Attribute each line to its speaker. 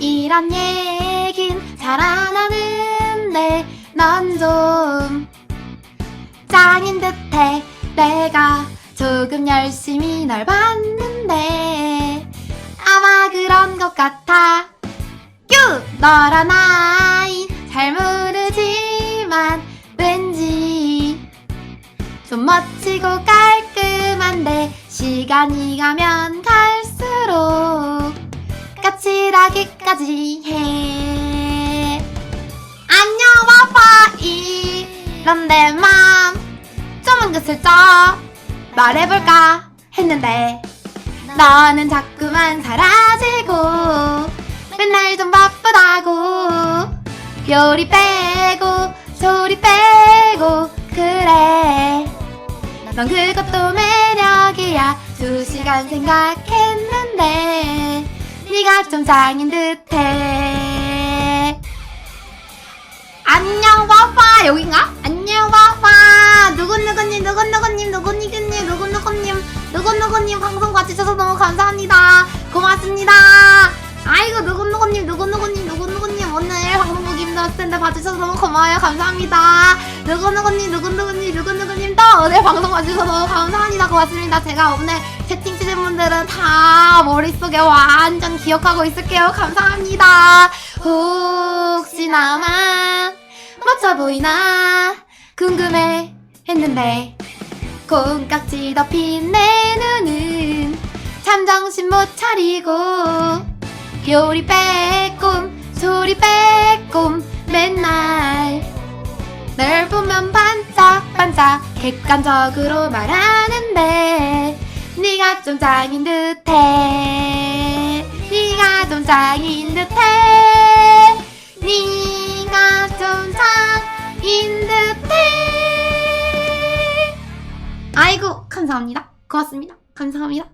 Speaker 1: 이런 얘긴 잘 안 하는데 넌 좀 짱인 듯해 내가 조금 열심히 널 봤는데 아마 그런 것 같아 큐! 너란 아이 잘 모르지만 왠지 좀 멋지고 깔끔한데 시간이 가면 까칠하기까지 해. 안녕 와봐 이런데 맘 좀 은근슬쩍 말해볼까 했는데 너는 자꾸만 사라지고 맨날 좀 바쁘다고 요리 빼고 소리 빼고 그래. 넌 그것도 매력이야. 두 시간 생각했는데 짱인 듯해. 안녕 와봐 여긴가? 안녕 와봐 누구누구님 누구누구님 누구누구님 누구누구님 누구누구님 방송 봐주셔서 너무 감사합니다. 고맙습니다. 아이고 누구 힘들었을 텐데 봐주셔서 너무 고마워요. 감사합니다. 누구누구님 누구누구님 누구누구님 또 오늘 방송 봐주셔서 너무 감사합니다. 고맙습니다. 제가 오늘 채팅 치신 분들은 다 머릿속에 완전 기억하고 있을게요. 감사합니다. 혹시나만 멋져 보이나 궁금해 했는데 콩깍지 덮인 내 눈은 참 정신 못 차리고 요리 빼꼼 소리 빼꼼 맨날. 널 보면 반짝반짝 객관적으로 말하는데 네가 좀 짱인 듯해. 네가 좀 짱인 듯해. 네가 좀 짱인 듯해. 아이고 감사합니다. 고맙습니다. 감사합니다